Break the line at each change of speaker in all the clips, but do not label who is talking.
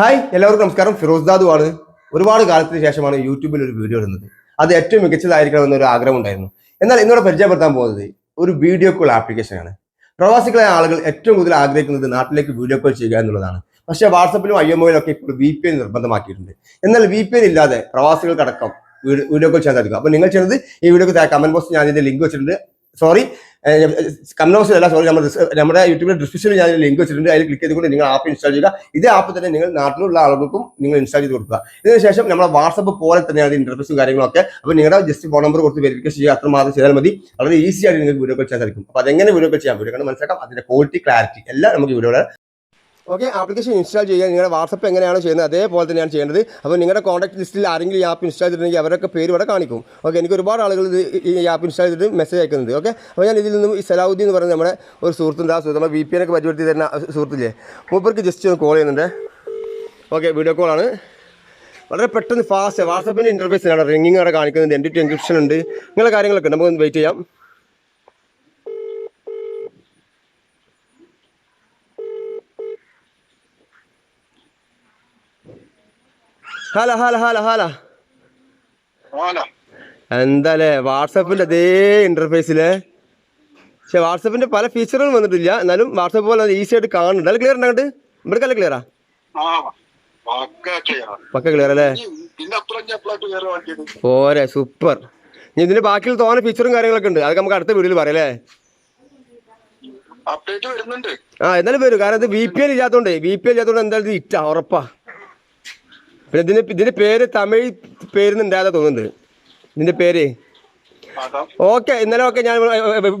Hi എല്ലാവർക്കും നമസ്കാരം. ഫിറോസ് ദാദു ആണ്. ഒരുപാട് കാലത്തിന് ശേഷമാണ് യൂട്യൂബിൽ ഒരു വീഡിയോ ഇടുന്നത്. അത് ഏറ്റവും മികച്ചതായിരിക്കണം എന്നൊരു ആഗ്രഹം ഉണ്ടായിരുന്നു. എന്നാൽ ഇന്നോട് പരിചയപ്പെടുത്താൻ പോകുന്നത് ഒരു വീഡിയോ കോൾ ആപ്ലിക്കേഷനാണ് പ്രവാസികളായ ആളുകൾ ഏറ്റവും കൂടുതൽ ആഗ്രഹിക്കുന്നത് നാട്ടിലേക്ക് വീഡിയോ കോൾ ചെയ്യുക എന്നുള്ളതാണ്. പക്ഷേ വാട്സപ്പിലും ഐ എം ഒക്കെ ഇപ്പോൾ വി പി എൻ നിർബന്ധമാക്കിയിട്ടുണ്ട്. എന്നാൽ വി പി എൻ ഇല്ലാതെ പ്രവാസികൾക്കടക്കം വീഡിയോ കോൾ ചെയ്യാൻ സാധിക്കും. അപ്പോൾ നിങ്ങൾ ചെയ്യുന്നത് ഈ വീഡിയോക്ക് കമന്റ് ബോക്സ് ഞാൻ ഇതിന്റെ ലിങ്ക് വെച്ചിട്ടുണ്ട്. സോറി കമ്മോസ് അല്ല സോറി നമ്മുടെ നമ്മുടെ യൂട്യൂബിലെ ഡിസ്ക്രിപ്ഷനിൽ ഞാൻ ലിങ്ക് വെച്ചിട്ടുണ്ട്. അതിൽ ക്ലിക്ക് ചെയ്തുകൊണ്ട് നിങ്ങൾ ആപ്പ് ഇൻസ്റ്റാൾ ചെയ്യുക. ഇതേ ആപ്പ് തന്നെ നിങ്ങൾ നാട്ടിലുള്ള ആളുകൾക്കും നിങ്ങൾ ഇൻസ്റ്റാൾ ചെയ്ത് കൊടുക്കുക. ഇതിനുശേഷം നമ്മുടെ വാട്സപ്പ് പോലെ തന്നെ തന്നെയാണ് ഇന്റർഫേസും കാര്യങ്ങളൊക്കെ. അപ്പോൾ നിങ്ങളുടെ ജസ്റ്റ് ഫോൺ നമ്പർ കൊടുത്ത് വെരിഫിക്കേഷൻ ചെയ്യുക. അത്ര മാത്രം ചെയ്താൽ മതി. വളരെ ഈസി ആയിട്ട് നിങ്ങൾക്ക് വീഡിയോ കോൾ ചെയ്യാൻ സാധിക്കും. അപ്പോൾ അതെങ്ങനെ വീഡിയോ കോൾ ചെയ്യാൻ വീഡിയോ കണ്ട് മനസ്സിലാക്കാം. അതിന്റെ ക്വാളിറ്റി ക്ലാരിറ്റി എല്ലാം നമുക്ക് വീഡിയോയുടെ ഓക്കെ ആപ്ലിക്കേഷൻ ഇൻസ്റ്റാൾ ചെയ്യാൻ നിങ്ങളുടെ വാട്സപ്പ് എങ്ങനെയാണ് ചെയ്യുന്നത്? അതേപോലെ തന്നെയാണ് ചെയ്യേണ്ടത്. അപ്പോൾ നിങ്ങളുടെ കോൺടാക്ട് ലിസ്റ്റിൽ ആരെങ്കിലും ഈ ആപ്പ് ഇൻസ്റ്റാൾ ചെയ്തിട്ടുണ്ടെങ്കിൽ അവരൊക്കെ പേര് ഇവിടെ കാണിക്കും. ഓക്കെ എനിക്ക് ഒരുപാട് ആളുകൾ ഈ ആപ്പ് ഇൻസ്റ്റാൾ ചെയ്തിട്ട് മെസ്സേജ് അയക്കുന്നുണ്ട്. ഓക്കെ അപ്പോൾ ഞാൻ ഇതിൽ നിന്നും ഈ സലാഹുദ്ദീൻ എന്ന് പറയുന്ന നമ്മുടെ ഒരു സുഹൃത്തുണ്ട് ആ സുഹൃത്ത് നമ്മുടെ വി പി എനൊക്കെ പരിപാടി തരുന്ന സുഹൃത്തില്ലേ? മൂപ്പർക്ക് ജസ്റ്റ് ഒന്ന് കോൾ ചെയ്യുന്നുണ്ട്. ഓക്കെ വീഡിയോ കോളാണ് വളരെ പെട്ടെന്ന് ഫാസ്റ്റ് വാട്സപ്പിന്റെ ഇന്റർഫേസിലാണ് റിങ്ങിങ് അവിടെ. കാണിക്കുന്നുണ്ട് എന്റെ എൻക്രിപ്ഷൻ ഉണ്ട്. ഇങ്ങനെ കാര്യങ്ങളൊക്കെ നമുക്ക് വെയിറ്റ് ചെയ്യാം. ഹാല ഹലോ ഹലോ ഹലോ. എന്താല്ലേ വാട്സപ്പിന്റെ അതേ ഇന്റർഫേസിൽ പക്ഷെ വാട്സപ്പിന്റെ പല ഫീച്ചറുകളും വന്നിട്ടില്ല. എന്നാലും വാട്സപ്പ് പോലെ ഈസി ആയിട്ട് കാണുന്നുണ്ട്. അത് ക്ലിയർ ഉണ്ടാകട്ട് ഇവിടെ അല്ലെ ക്ലിയറാ
പക്ക ക്ലിയർ
അല്ലേ? പോരെ സൂപ്പർ ഇനി ഇതിന്റെ ബാക്കിയുള്ള തോന്നെ ഫീച്ചറും കാര്യങ്ങളൊക്കെ ഉണ്ട്. അതൊക്കെ നമുക്ക് അടുത്ത വീഡിയോയിൽ
പറയല്ലേ
ആ എന്നാലും വരും. കാരണം ഇത് ബി പി എൽ ഇല്ലാത്തതുകൊണ്ട് ബി പി എൽ ഇല്ലാത്തതുകൊണ്ട് എന്തായാലും ഇത് ഇറ്റാ ഉറപ്പാ. പിന്നെ ഇതിന്റെ ഇതിന്റെ പേര് തമിഴ് പേരുന്നുണ്ടാകാതെ തോന്നുന്നുണ്ട്. ഇതിന്റെ പേര്? ഓക്കെ ഇന്നലെ ഒക്കെ ഞാൻ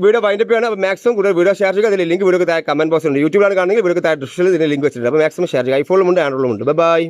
വീഡിയോ വൈൻഡപ്പ് ചെയ്യണം. മാക്സിമം കൂടുതൽ വീഡിയോ ഷെയർ ചെയ്യുക. അതിൽ ലിങ്ക് വീഡിയോ താഴെ കമന്റ് ബോക്സ് ഉണ്ട്. യൂട്യൂബിലാണ് കാണുന്നെങ്കിൽ വീഡിയോ താഴെ ഡിസ്ക്രിപ്ഷനിൽ ഇതിന്റെ ലിങ്ക് വെച്ചിട്ടുണ്ട്. അപ്പോൾ മാക്സിമം ഷെയർ ചെയ്യുക. ഐഫോണിലും ഉണ്ട് ആൻഡ്രോയിഡിലും ഉണ്ട്. ബൈ